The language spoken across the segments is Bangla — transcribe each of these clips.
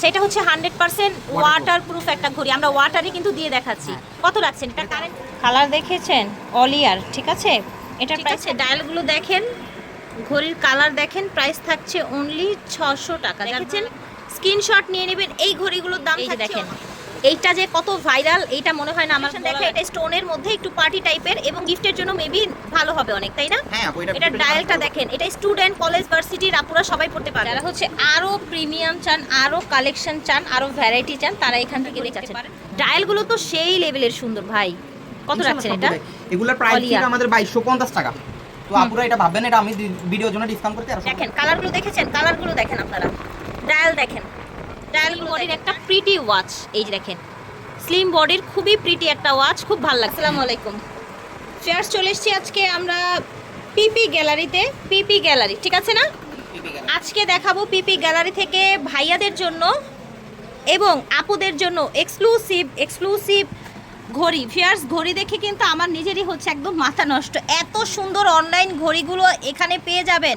আচ্ছা এটা হচ্ছে হান্ড্রেড পার্সেন্ট ওয়াটার প্রুফ একটা ঘড়ি। আমরা ওয়াটারে কিন্তু দিয়ে দেখাচ্ছি। কত রাখছেন এটা কারেন্ট কালার দেখেছেন? অলিয়ার ঠিক আছে? এটার প্রাইস ডায়ালগুলো দেখেন। ঘড়ির কালার দেখেন প্রাইস থাকছে অনলি ছশো টাকা। দেখেছেন? স্ক্রিনশট নিয়ে নেবেন এই ঘড়িগুলোর দাম দেখেন। এইটা যে কত ভাইরাল এইটা মনে হয় না আমার দেখে এটা স্টোনের মধ্যে একটু পার্টি টাইপের এবং গিফটের জন্য মেবি ভালো হবে অনেক তাই না? হ্যাঁ আপু এটা এটা ডায়ালটা দেখেন এটা স্টুডেন্ট কলেজ ভার্সিটির আপুরা সবাই পড়তে পারে যারা হচ্ছে আরও প্রিমিয়াম চান আরও কালেকশন চান আরও ভ্যারাইটি চান তারা এখান থেকে দেখতে পারেন। ডায়ালগুলো তো সেই লেভেলের সুন্দর ভাই। কত রাখছেন এটা? এগুলোর প্রাইস আমাদের 2250 টাকা। তো আপুরা এটা ভাববেন এটা আমি ভিডিওর জন্য ডিসকাউন্ট করতে আর দেখেন কালারগুলো দেখেছেন? কালারগুলো দেখেন আপনারা। ডায়াল দেখেন। ডায়াল বডির একটা প্রিটি ওয়াচ এই যে দেখেন। স্লিম বডির খুবই প্রিটি একটা ওয়াচ খুব ভালো লাগছে। আসসালামু আলাইকুম। ফেয়ার্স চলে এসেছি আজকে আমরা পিপি গ্যালারিতে পিপি গ্যালারি ঠিক আছে না? আজকে দেখাবো পিপি গ্যালারি থেকে ভাইয়াদের জন্য এবং আপুদের জন্য এক্সক্লুসিভ এক্সক্লুসিভ ঘড়ি। ফিয়ার্স ঘড়ি দেখে কিন্তু আমার নিজেরই হচ্ছে একদম মাথা নষ্ট। এত সুন্দর অনলাইন ঘড়িগুলো এখানে পেয়ে যাবেন।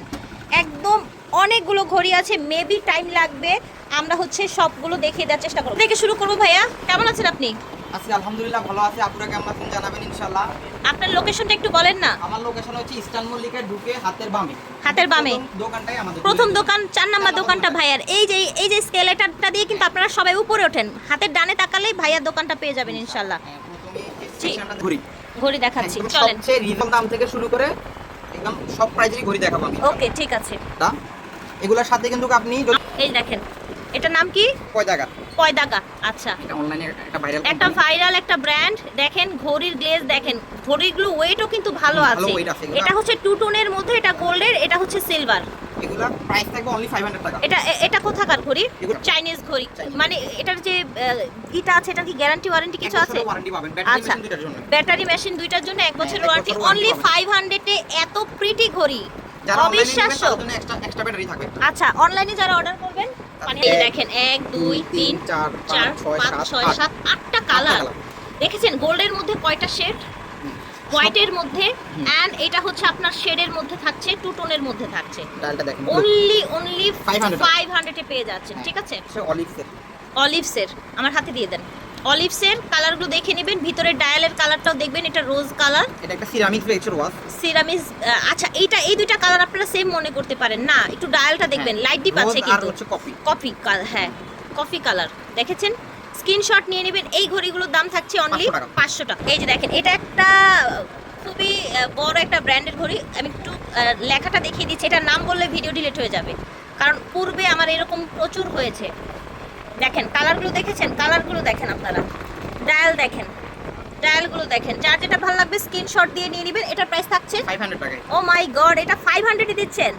একদম অনেকগুলো ঘড়ি আছে মেবি টাইম লাগবে। আমরা হচ্ছে সবগুলো দেখিয়ে দেওয়ার চেষ্টা করব। দেখে শুরু করব ভাইয়া। কেমন আছেন আপনি? আজকে আলহামদুলিল্লাহ ভালো আছে। আপুরা কেমন আছেন জানাবেন ইনশাআল্লাহ। আপনার লোকেশনটা একটু বলেন না। আমার লোকেশন হচ্ছে ইস্টার্ন মল্লিকায় ঢুকে হাতের বামে। হাতের বামে। দোকানটাই আমাদের প্রথম দোকান চার নাম্বার দোকানটা ভাইয়ার। এই যে এই যে স্কেলেটারটা দিয়ে কিন্তু আপনারা সবাই উপরে ওঠেন। হাতের ডানে তাকালেই ভাইয়ার দোকানটা পেয়ে যাবেন ইনশাল্লাহ হ্যাঁ, ঘুরি ঘড়ি। দেখাচ্ছি। চলেন। সবচেয়ে রিজনেবল দাম থেকে শুরু করে একদম সব প্রাইজেরই ঘড়ি দেখাবো আমি। ওকে ঠিক আছে। তা? এগুলোর সাথে কিন্তু আপনি এই দেখেন এটার নাম কি? টাকা পয়দাগা আচ্ছা। এটা অনলাইনে একটা ভাইরাল একটা ভাইরাল একটা ব্র্যান্ড দেখেন ঘড়ির গ্লেজ দেখেন ঘড়িগুলো ওয়েটও কিন্তু ভালো আছে। এটা হচ্ছে টু টোনের মধ্যে এটা গোল্ডের এটা হচ্ছে সিলভার প্রাইস থাকবে অনলি 500 টাকা। এটা এ- এটা কোথাকার ঘড়ি? চাইনিজ ঘড়ি। মানে এটার যে ইটা আছে এটা কি গ্যারান্টি ওয়ারেন্টি কিছু আছে? ওয়ারেন্টি পাবেন। ব্যাটারি আচ্ছা। মেশিন দুটার জন্য। ব্যাটারি মেশিন দুইটার জন্য এক বছর এক ওয়ারেন্টি অনলি পাবেন। ফাইভ হান্ড্রেডে এত প্রিটি ঘড়ি। যারা অনলাইনে নেবেন তাদের জন্য এক্সট্রা এক্সট্রা ব্যাটারি থাকবে আচ্ছা অনলাইনে যারা অর্ডার করবেন মানে এই দেখেন এক দুই তিন চার চার পাঁচ ছয় পাঁচ সাত ছয় আট। সাত আটটা কালার দেখেছেন গোল্ডের মধ্যে কয়টা শেড হোয়াইটের মধ্যে। অ্যান্ড এটা হচ্ছে আপনার শেডের মধ্যে থাকছে টু টোনের মধ্যে থাকছে। অনলি অনলি 500 ফাইভ হান্ড্রেডে পেয়ে যাচ্ছেন ঠিক আছে? অলিভসের আমার হাতে দিয়ে দেন। অলিভসের কালারগুলো দেখে নেবেন। ভিতরে ডায়ালের কালারটাও দেখবেন এটা রোজ কালার। এটা একটা সিরামিক ফ্লেক্সর ওয়াচ সিরামিস আচ্ছা এইটা এই দুইটা কালার আপনারা সেম মনে করতে পারেন। না একটু ডায়ালটা দেখবেন লাইট ডিপ আছে হ্যাঁ। কিন্তু। কপি কফি হ্যাঁ কফি কালার দেখেছেন? স্ক্রিনশট নিয়ে নেবেন। এই ঘড়িগুলোর দাম থাকছে অনলি 500 টাকা। পাঁচশো টাকা। এই যে দেখেন এটা একটা খুবই বড় একটা ব্র্যান্ডের ঘড়ি। আমি একটু লেখাটা দেখিয়ে দিচ্ছি। এটার নাম বললে ভিডিও ডিলিট হয়ে যাবে। কারণ পূর্বে আমার এরকম প্রচুর হয়েছে। দেখেন কালারগুলো দেখেছেন? কালারগুলো দেখেন আপনারা। ডায়াল দেখেন। ডায়ালগুলো দেখেন। যার যেটা ভালো লাগবে স্ক্রিনশট দিয়ে নিয়ে নেবেন। এটা প্রাইস থাকছে 500 টাকা ও মাই গড এটা ফাইভ হান্ড্রেডে দিচ্ছেন।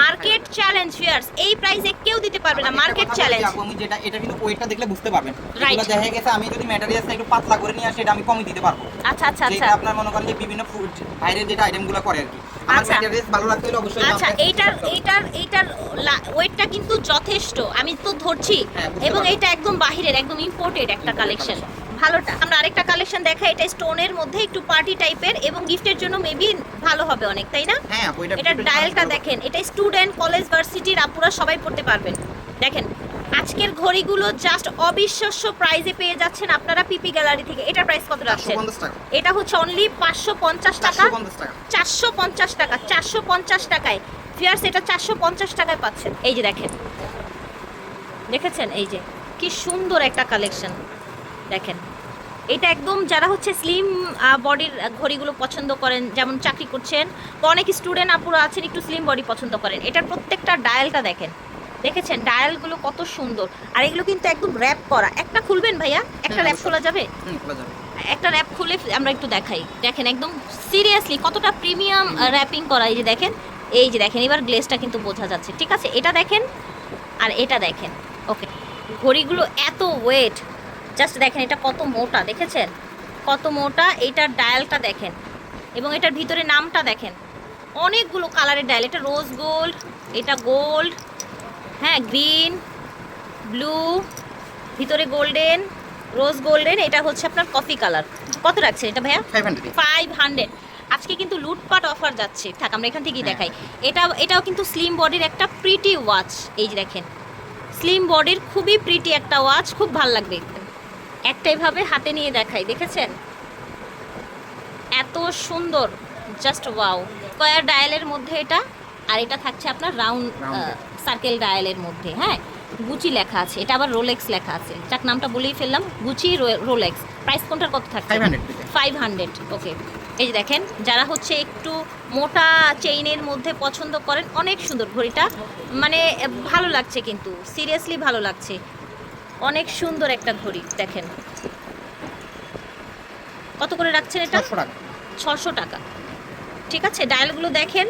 মার্কেট চ্যালেঞ্জ ফিয়ার্স এই প্রাইসে কেউ দিতে পারবে না মার্কেট চ্যালেঞ্জ আমি যেটা এটা কিন্তু ওয়েটটা দেখলে বুঝতে পারবেন. এগুলো দেখা গেছে আমি যদি ম্যাটেরিয়ালসটা একটু পাতলা করে নিয়ে আসি এটা আমি কমই দিতে পারব। আচ্ছা আচ্ছা আচ্ছা। যেটা আপনার মনে করেন যে বিভিন্ন ফুড বাইরের যেটা আইটেমগুলো করে আর কি। আচ্ছা। ভালো লাগতে হলে অবশ্যই আচ্ছা এইটার এইটার এইটার ওয়েটটা কিন্তু যথেষ্ট আমি তো ধরছি। হ্যাঁ, এবং এটা একদম বাহিরের একদম ইম্পোর্টেড একটা কালেকশন ভালোটা। আমরা আরেকটা কালেকশন দেখাই এটা স্টোনের মধ্যে একটু পার্টি টাইপের এবং গিফটের জন্য মেবি ভালো হবে অনেক তাই না? হ্যাঁ এটা এটা ডায়ালটা দেখেন এটা স্টুডেন্ট কলেজ ভার্সিটির আপুরা সবাই পড়তে পারবেন। দেখেন আজকের ঘড়িগুলো জাস্ট অবিশ্বাস্য প্রাইজে পেয়ে যাচ্ছেন আপনারা পিপি গ্যালারি থেকে। এটা প্রাইস কত রাখছেন? এটা হচ্ছে অনলি পাঁচশো পঞ্চাশ টাকা। 450 টাকা। চারশো পঞ্চাশ টাকা চারশো পঞ্চাশ টাকায়। ফিয়ার্স এটা চারশো পঞ্চাশ টাকায় পাচ্ছেন। এই যে দেখেন। দেখেছেন? এই যে কি সুন্দর একটা কালেকশন দেখেন। এটা একদম যারা হচ্ছে স্লিম বডির ঘড়িগুলো পছন্দ করেন যেমন চাকরি করছেন বা অনেক স্টুডেন্ট আপুরা আছেন একটু স্লিম বডি পছন্দ করেন। এটার প্রত্যেকটা ডায়ালটা দেখেন। দেখেছেন? ডায়ালগুলো কত সুন্দর। আর এগুলো কিন্তু একদম র্যাপ করা। একটা খুলবেন ভাইয়া? একটা র্যাপ খোলা যাবে? খোলা যাবে। একটা র্যাপ খুলে আমরা একটু দেখাই। দেখেন একদম সিরিয়াসলি কতটা প্রিমিয়াম র্যাপিং করা। এই যে দেখেন এই যে দেখেন এবার গ্লেসটা কিন্তু বোঝা যাচ্ছে। ঠিক আছে? এটা দেখেন আর এটা দেখেন। ওকে ঘড়িগুলো এত ওয়েট জাস্ট দেখেন এটা কত মোটা দেখেছেন? কত মোটা এইটার ডায়ালটা দেখেন। এবং এটার ভিতরে নামটা দেখেন। অনেকগুলো কালারের ডায়াল এটা রোজ গোল্ড এটা গোল্ড হ্যাঁ গ্রিন ব্লু ভিতরে গোল্ডেন রোজ গোল্ডেন এটা হচ্ছে আপনার কফি কালার। কত রাখছে এটা ভাইয়া? ফাইভ হান্ড্রেড আজকে কিন্তু লুটপাট অফার যাচ্ছে। থাক আমরা এখান থেকেই হ্যাঁ। দেখাই। এটা এটাও কিন্তু স্লিম বডির একটা প্রিটি ওয়াচ এই যে দেখেন। স্লিম বডির খুবই প্রিটি একটা ওয়াচ খুব ভালো লাগবে। একটাই ভাবে হাতে নিয়ে দেখাই দেখেছেন? এত সুন্দর জাস্ট ওয়াও স্কয়ার ডায়ালের মধ্যে এটা আর এটা থাকছে আপনার রাউন্ড সার্কেল ডায়ালের মধ্যে হ্যাঁ? গুচি লেখা আছে এটা আবার রোলেক্স লেখা আছে। যাক নামটা বলেই ফেললাম গুচি রোলেক্স প্রাইস কোনটার কত থাকছে? 500 ফাইভ হান্ড্রেড ওকে এই যে দেখেন যারা হচ্ছে একটু মোটা চেইনের মধ্যে পছন্দ করেন অনেক সুন্দর ঘড়িটা। মানে ভালো লাগছে কিন্তু সিরিয়াসলি ভালো লাগছে। অনেক সুন্দর একটা ঘড়ি দেখেন। কত করে রাখছেন এটা? ছশো টাকা। ঠিক আছে ডায়ালগুলো দেখেন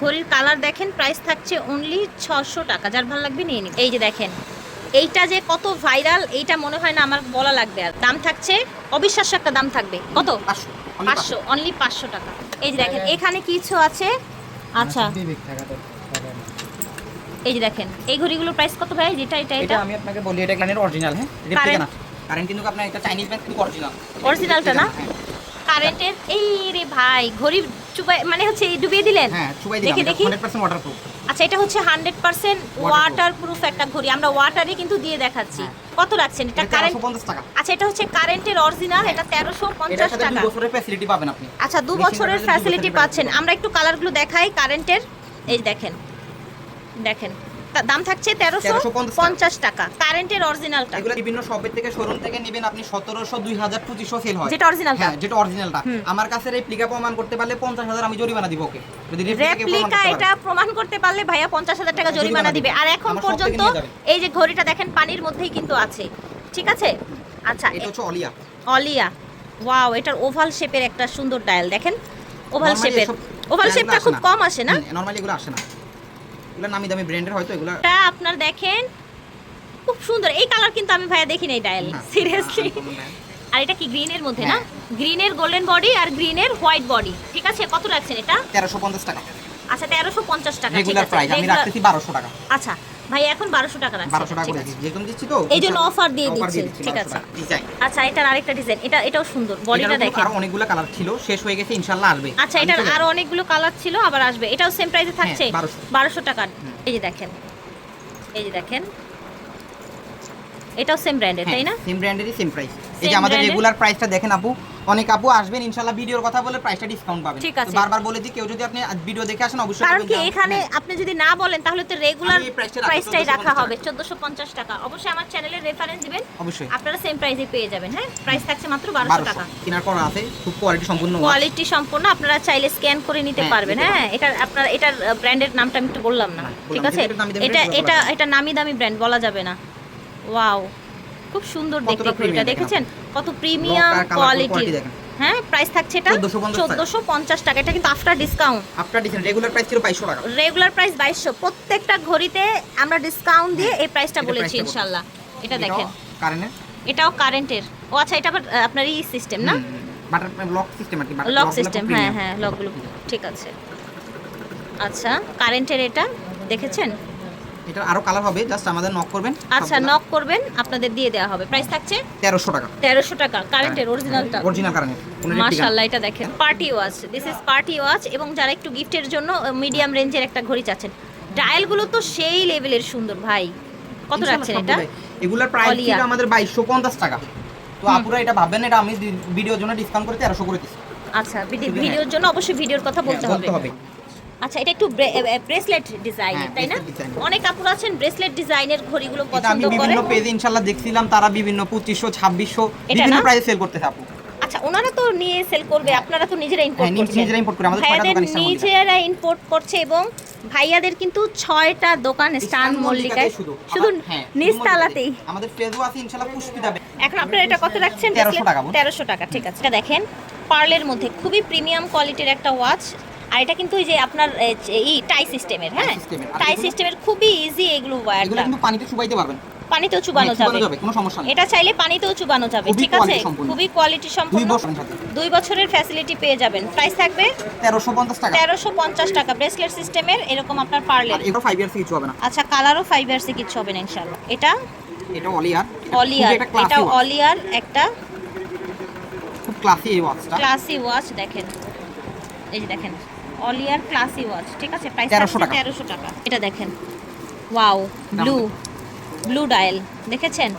ঘড়ির কালার দেখেন প্রাইস থাকছে অনলি ছশো টাকা। যার ভালো লাগবে নিয়ে নিন। এই যে দেখেন এইটা যে কত ভাইরাল এইটা মনে হয় না আমার বলা লাগবে আর। দাম থাকছে অবিশ্বাস্য একটা দাম থাকবে। কত? 500 পাঁচশো। অনলি পাঁচশো টাকা। এই যে দেখেন এখানে কিছু আছে। আচ্ছা। এই যে দেখেন এই ঘড়িগুলোর প্রাইস কত ভাই? যেটা এটা এটা এটা? আমি আপনাকে বলি এটা ক্লানের অরিজিনাল হ্যাঁ? রেপ্লিকা না কারেন্ট কিন্তু আপনার এটা চাইনিজ ব্যান্ড কিন্তু অরিজিনাল অরিজিনালটা না? কারেন্টের এই রে ভাই ঘড়ি চুবাই মানে হচ্ছে এই ডুবিয়ে দিলেন? হ্যাঁ চুবাই দিলাম। দেখি, দেখি। 100% ওয়াটারপ্রুফ আচ্ছা এটা হচ্ছে হান্ড্রেড পার্সেন্ট ওয়াটার প্রুফ একটা ঘড়ি। আমরা ওয়াটারে কিন্তু দিয়ে দেখাচ্ছি। কত রাখছেন? এটা এটা কারেন্ট 450 টাকা। আচ্ছা এটা হচ্ছে কারেন্টের অরিজিনাল এটা তেরোশো এটার পঞ্চাশ সাথে টাকা। 2 বছরের ফ্যাসিলিটি পাবেন আপনি। আচ্ছা দু বছরের ফ্যাসিলিটি পাচ্ছেন। আমরা একটু কালারগুলো দেখাই কারেন্টের এই দেখেন। দেখেন দাম থাকছে তেরোশো পঞ্চাশ টাকা। কারেন্টের অরিজিনালটা এগুলো বিভিন্ন শপের থেকে শোরুম থেকে নেবেন আপনি 1700 2000 2500 সেল হয়। যেটা অরিজিনালটা হ্যাঁ যেটা অরিজিনালটা আমার কাছে রেপ্লিকা প্রমাণ করতে পারলে 50000 আমি জরিমানা দিব ওকে। যদি রেপ্লিকা এটা প্রমাণ করতে পারলে ভাইয়া পঞ্চাশ হাজার টাকা জরিমানা জরিমানা দিবে। আর এখন পর্যন্ত এই যে ঘড়িটা দেখেন পানির মধ্যেই কিন্তু আছে। ঠিক আছে? আচ্ছা এটা হচ্ছে অলিয়া অলিয়া ওয়াও এটার ওভাল শেপের একটা সুন্দর ডায়াল দেখেন ওভাল শেপের ওভাল শেপটা খুব কম আসে না? নরমালি এগুলো আসে না। এগুলো নামি দামি ব্র্যান্ডের হয়তো এগুলো এটা আপনার দেখেন খুব সুন্দর। এই কালার কিন্তু আমি ভাইয়া দেখি নাই ডায়াল হ্যাঁ, সিরিয়াসলি আর এটা কি গ্রিনের মধ্যে না? হ্যাঁ। গ্রিনের গোল্ডেন বডি আর গ্রিনের হোয়াইট বডি ঠিক আছে? কত রাখছেন এটা? 1350 টাকা। আচ্ছা তেরোশো পঞ্চাশ টাকা ঠিক রেগুলার প্রাইস আমি রাখতেছি 1200 টাকা। আচ্ছা ভাই এখন বারোশো টাকা রাখছি। 1200 টাকা করে দিচ্ছি যেরকম দিচ্ছি তো এই জন্য offer দিয়ে দিচ্ছে, ঠিক আছে। ডিজাইন। আচ্ছা এটার আরেকটা ডিজাইন এটা এটাও সুন্দর। বডিটা দেখেন। আরও অনেকগুলো কালার ছিল শেষ হয়ে গেছে ইনশাআল্লাহ আসবে। আচ্ছা এটার আরও অনেকগুলো কালার ছিল আবার আসবে। এটাও সেম প্রাইসে থাকছে হ্যাঁ, 1200 বারোশো। টাকা। এই যে দেখেন। এই যে দেখেন। এটাও সেম ব্র্যান্ডের তাই না? সেম ব্র্যান্ডেরই সেম প্রাইস এই যে আমাদের রেগুলার প্রাইসটা দেখেন আপু অনেক আপু আসবেন ইনশাআল্লাহ ভিডিওর কথা বলে প্রাইসটা ডিসকাউন্ট পাবেন। ঠিক আছে। বারবার বলে দিই কেউ যদি আপনি ভিডিও দেখে আসেন অবশ্যই কারণ কি এখানে হ্যাঁ, আপনি যদি না বলেন তাহলে তো রেগুলার প্রাইসটাই রাখা হবে টাকা। চোদ্দোশো পঞ্চাশ টাকা। অবশ্যই আমার চ্যানেলের রেফারেন্স দিবেন অবশ্যই। আপনারা সেম প্রাইসে পেয়ে যাবেন হ্যাঁ? প্রাইস থাকছে মাত্র বারোশো টাকা। কেনার করা আছে খুব কোয়ালিটি সম্পূর্ণ কোয়ালিটি সম্পূর্ণ আপনারা চাইলে স্ক্যান করে নিতে হ্যাঁ, পারবেন হ্যাঁ? এটা আপনার এটার ব্র্যান্ডের নামটা আমি একটু বললাম না হ্যাঁ, ঠিক আছে? এটা এটা এটা নামি দামি ব্র্যান্ড বলা যাবে না। ওয়াও খুব সুন্দর দেখতে ঘড়িটা দেখেছেন? কত প্রিমিয়াম কোয়ালিটির হ্যাঁ প্রাইস থাকছে এটা 1450 টাকা। চোদ্দোশো পঞ্চাশ টাকা এটা কিন্তু আফটার ডিসকাউন্ট আপনার ডিজাইন রেগুলার প্রাইস ছিল 2200 টাকা। রেগুলার প্রাইস বাইশশো। প্রত্যেকটা ঘড়িতে আমরা ডিসকাউন্ট দিয়ে এই প্রাইসটা বলেছি। ইনশাল্লাহ। এটা দেখেন। কারেন্টের এটাও কারেন্টের ও আচ্ছা এটা আবার আপনার ই সিস্টেম না? বাটার লক সিস্টেম আর কি লক সিস্টেম হ্যাঁ। হ্যাঁ লকগুলো ঠিক আছে। আচ্ছা কারেন্টের এটা দেখেছেন? এটা আরও কালার হবে জাস্ট আমাদের নক করবেন আচ্ছা নক করবেন আপনাদের দিয়ে দেওয়া হবে। প্রাইস থাকছে? 1300 টাকা। তেরোশো টাকা কারেন্টের অরিজিনালটা অরিজিনাল কারেন্ট মাশাআল্লাহ এটা দেখেন party watch this is party watch এবং যারা একটু গিফটের জন্য মিডিয়াম রেঞ্জের একটা ঘড়ি চাচ্ছেন। ডায়ালগুলো তো সেই লেভেলের সুন্দর ভাই। কত রাখছেন এটা? এগুলার প্রাইস। ছিল আমাদের 2250 টাকা। তো আপুরা এটা ভাববেন এটা আমি ভিডিওর জন্য ডিসকাউন্ট করে 1300 করে দিচ্ছি। আচ্ছা ভিডিওর জন্য অবশ্যই ভিডিওর কথা হ্যাঁ, বলতে হবে। আচ্ছা এটা একটু ব্রেসলেট ডিজাইন হ্যাঁ, তাই না? অনেক কাপড় আছেন ব্রেসলেট ডিজাইনের ঘড়িগুলো আমি পছন্দ করে বিভিন্ন পেজে ইনশাআল্লাহ দেখছিলাম তারা বিভিন্ন 2500 2600 বিভিন্ন প্রাইসে সেল করতেছে আপু। আচ্ছা ওনারা তো নিয়ে সেল করবে আপনারা তো নিজেরা ইম্পোর্ট হ্যাঁ, করছেন। নিজেরা import করে, আমাদের ছয়টা দোকান নিজেরা ইম্পোর্ট করছে এবং ভাইয়াদের কিন্তু ছয়টা দোকান স্টান মল্লিকায়। শুধু। হ্যাঁ, মল্লিকাতে। আমাদের ফেসবুক আছে ইনশাআল্লাহ পুষ্পিতা এখন আপনারা এটা কত রাখছেন? 1300 টাকা বোন। তেরোশো টাকা ঠিক আছে। এটা দেখেন পার্লের মধ্যে খুবই প্রিমিয়াম কোয়ালিটির একটা ওয়াচ আর এটা কিন্তু ওই যে আপনার এ, ই টাই সিস্টেমের হ্যাঁ? টাই সিস্টেমের খুবই ইজি এগুলো ওয়্যারটা কিন্তু পানিতে চুবাইতে পারবেন। পানিতেও চুবানো যাবে। কোনো সমস্যা নেই। এটা চাইলে পানিতেও চুবানো যাবে ঠিক আছে? খুবই কোয়ালিটি সম্পূর্ণ দুই বছরের ফ্যাসিলিটি পেয়ে যাবেন। প্রাইস থাকবে 1350 টাকা। তেরোশো পঞ্চাশ টাকা। ব্রেসলেট সিস্টেমের এরকম আপনার আর এগুলো 5 ইয়ার্স কিছু হবে না। আচ্ছা কালারও ফাইভ ইয়ার্সে কিছু হবে না ইনশাল্লাহ এটা? এটা অলিয়ার অলিয়ার এটা অলিয়ার একটা খুব ক্লাসি ওয়াচটা ক্লাসি ওয়াচ দেখেন। এই যে দেখেন। অলিয়ার ক্লাসি ওয়াচ ঠিক আছে? প্রাইস 1300 টাকা। এটা দেখেন। ওয়াও ব্লু ব্লু ডায়াল দেখেছেন?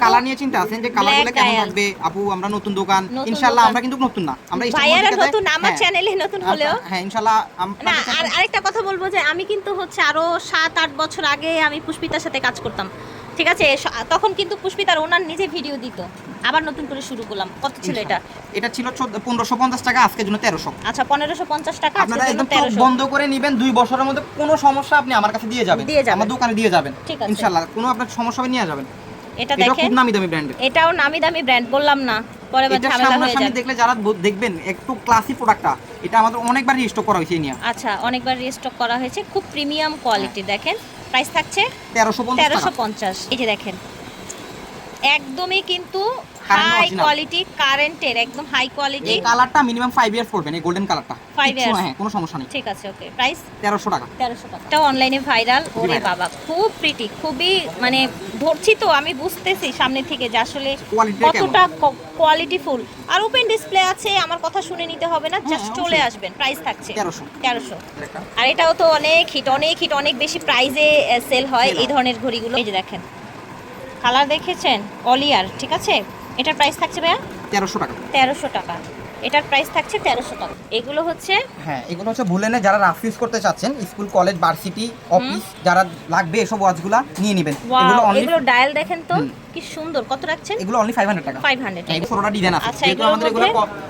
কালার নিয়ে চিন্তা আছেন যে কালারগুলো কেমন। থাকবে? আপু আমরা নতুন দোকান। ইনশাআল্লাহ আমরা কিন্তু নতুন না। আমরা ভাইয়ারা নতুন আমার চ্যানেলে নতুন হলেও। আমরা- হ্যাঁ ইনশাআল্লাহ না আর আরেকটা কথা বলব যে আমি কিন্তু হচ্ছে আরও সাত আট বছর আগে আমি পুষ্পিতার সাথে কাজ করতাম। ঠিক আছে? তখন কিন্তু পুষ্পিতার ওনার নিজে ভিডিও দিত। আবার নতুন করে শুরু করলাম। কত ছিল এটা? এটা ছিল পনেরোশো পঞ্চাশ টাকা আজকের জন্য তেরোশো। আচ্ছা পনেরোশো পঞ্চাশ টাকা আপনারা একদম বন্ধ করে নেবেন দুই বছরের মধ্যে কোনো সমস্যা আপনি আমার কাছে দিয়ে যাবেন। দিয়ে যাবেন। আমার দোকানে দিয়ে যাবেন। ঠিক আছে। ইনশাআল্লাহ কোনো আপনার সমস্যা হবে নিয়ে যাবেন। এটা এটা দেখেন। খুব নামি দামি ব্র্যান্ডের এটাও নামি দামি ব্র্যান্ড বললাম না। পরে এটা ঝামেলা হয়ে যাবে। দেখলে যারা দেখবেন একটু ক্লাসি প্রোডাক্টটা এটা আমাদের অনেকবার রিস্টক করা হয়েছে নিয়ে। আচ্ছা অনেকবার রিস্টক করা হয়েছে। খুব প্রিমিয়াম কোয়ালিটি দেখেন। প্রাইস থাকছে তেরোশো পঞ্চাশ তেরোশো টাকা পঞ্চাশ। এই যে দেখেন। একদমই কিন্তু হাই কোয়ালিটি কারেন্টের একদম হাই কোয়ালিটি এই কালারটা মিনিমাম ফাইভ ইয়ার্স পড়বেন এই গোল্ডেন কালারটা। Five years। হ্যাঁ কোনো সমস্যা নেই। ঠিক আছে ওকে প্রাইস তেরোশো টাকা। তেরোশো টাকা। এটা অনলাইনে ভাইরাল ওরে বাবা খুব প্রিটি খুবই মানে ধরছি তো আমি বুঝতেছি সামনে থেকে যে আসলে কতটা কোয়ালিটি ফুল আর ওপেন ডিসপ্লে আছে আমার কথা শুনে নিতে হবে না জাস্ট হ্যাঁ, চলে আসবেন প্রাইস থাকছে। তেরোশো। তেরোশো। আর এটাও তো অনেক হিট অনেক হিট অনেক বেশি প্রাইজে সেল হয় এই ধরনের ঘড়িগুলো। এই যে দেখেন কালার দেখেছেন? অলিয়ার ঠিক আছে? এটার প্রাইস থাকছে ভাইয়া? তেরোশো টাকা। তেরোশো টাকা। এটার প্রাইস থাকছে তেরোশো টাকা। এগুলো হচ্ছে হ্যাঁ এগুলো হচ্ছে ভুলেনে যারা রাফ ইউজ করতে চাচ্ছেন স্কুল কলেজ ভার্সিটি অফিস যারা লাগবে এসব ওয়াচগুলা নিয়ে নেবেন। এগুলো ডায়াল দেখেন তো। কি সুন্দর। কত রাখছেন? এগুলো অনলি ফাইভ হান্ড্রেড টাকা। ফাইভ হান্ড্রেড এই ষোলোটা ডিজাইন আছে আচ্ছা, এগুলোর আমাদের এগুলো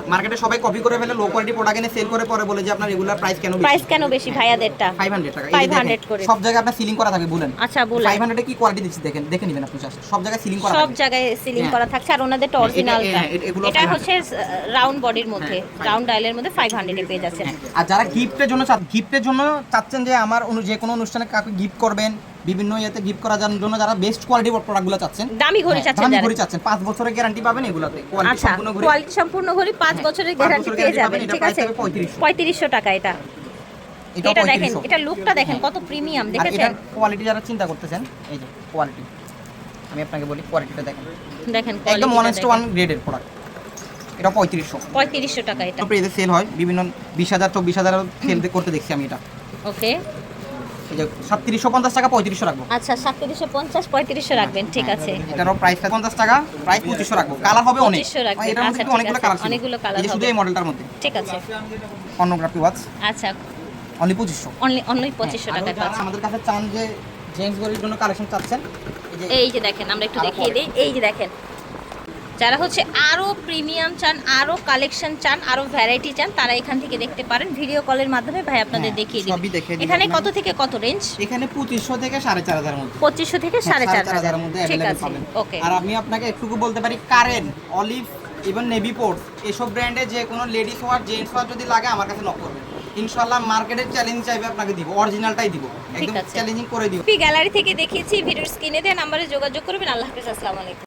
মার্কেটে সবাই কপি করে ফেলে লো কোয়ালিটি প্রোডাক্ট এনে সেল করে পরে বলে যে আপনার রেগুলার প্রাইস কেন বেশি? প্রাইস কেন বেশি ভাইয়াদেরটা? ফাইভ হান্ড্রেড টাকা। 500 করে। সব জায়গায় আপনার সিলিং করা থাকে বলেন। আচ্ছা বলে ফাইভ হান্ড্রেডে কি কোয়ালিটি দিচ্ছি? দেখেন দেখে নেবেন আপনি just। সব জায়গায় সিলিং করা সব জায়গায় সিলিং হ্যাঁ। করা থাকছে আর হ্যাঁ, এটা- অরিজিনালটা হ্যাঁ, এটা- এগুলো এটা 500 হচ্ছে রাউন্ড বডির মধ্যে। হ্যাঁ, রাউন্ড ডায়ালের মধ্যে ফাইভ হান্ড্রেডে পেয়ে যাচ্ছেন। হ্যাঁ, আর যারা গিফটের জন্য গিফটের জন্য চাচ্ছেন যে আমার যে কোনো অনুষ্ঠানে কাউকে গিফট করবেন বিভিন্ন ইয়েতে গিফট করার জন্য যারা বেস্ট কোয়ালিটি প্রোডাক্টগুলো চাচ্ছেন। দামি ঘড়ি হ্যাঁ, চাচ্ছেন দামি ঘড়ি চাচ্ছেন। পাঁচ বছরের গ্যারান্টি পাবেন এগুলোতে। কোয়ালিটি আচ্ছা সম্পূর্ণ ঘড়ি। কোয়ালিটি সম্পূর্ণ ঘড়ি পাঁচ হ্যাঁ, বছরের গ্যারান্টি পেয়ে যাবেন ঠিক আছে? 3500 টাকা এটা। এটা দেখেন এটা লুকটা দেখেন কত প্রিমিয়াম দেখেছেন? কোয়ালিটি যারা চিন্তা করতেছেন এই যে কোয়ালিটি আমি আপনাকে বলি কোয়ালিটিটা দেখেন। দেখেন একদম ওয়ান টু ওয়ান গ্রেডের প্রোডাক্ট এটা পঁয়ত্রিশশো। পঁয়ত্রিশশো টাকা এটা। সেল হয় বিভিন্ন বিশ হাজার চব্বিশ হাজার সেল করতে দেখছি আমি এটা। ওকে যে সাতত্রিশশো পঞ্চাশ টাকা পঁয়ত্রিশশো রাখব। আচ্ছা সাতত্রিশশো পঞ্চাশ পঁয়ত্রিশশো রাখবেন ঠিক হ্যাঁ, আছে। এটারও প্রাইস পঞ্চাশ টাকা প্রাইস রাখব। কালার হবে অনেক। 2500 রাখবেন। এটার মধ্যে আচ্ছা, অনেকগুলো কালার আছে, শুধু এই মডেলটার মধ্যে। ঠিক আছে। পর্নোগ্রাফি ওয়াচ আচ্ছা। অনলি পঁচিশশো। অনলি অনলি পঁচিশশো হ্যাঁ, টাকায় পাচ্ছেন। আমাদের কাছে চান যে গরির জন্য কালেকশন চাচ্ছেন এই যে দেখেন আমরা একটু দেখিয়ে দিই। এই যে দেখেন যারা হচ্ছে আরও প্রিমিয়াম চান আরও কালেকশন চান আরও ভ্যারাইটি চান তারা এখান থেকে দেখতে পারেন। ভিডিও কলের মাধ্যমে ভাই আপনাদের হ্যাঁ, দেখিয়ে দিবেন এখানে কত থেকে কত রেঞ্জ এখানে পঁচিশশো থেকে সাড়ে চার হাজার মধ্যে। পঁচিশশো থেকে হ্যাঁ, সাড়ে চার হাজার। মধ্যে ঠিক আছে ওকে আর আমি আপনাকে একটুকু বলতে পারি current olive even navy port এসব ব্র্যান্ডে যে কোনো লেডিস ওয়ার জেন্টস ওয়ার যদি লাগে আমার কাছে নক করবেন। ইনশাআল্লাহ মার্কেটের চ্যালেঞ্জ চাইবে আপনাকে দিব অরিজিনালটাই দিব। একদম আছে। চ্যালেঞ্জিং করে দিব। গ্যালারি থেকে দেখিয়েছি ভিডিওর স্ক্রিনে দেন নাম্বারে যোগাযোগ করবেন। আল্লাহ হাফেজ আসসালামু আলাইকুম।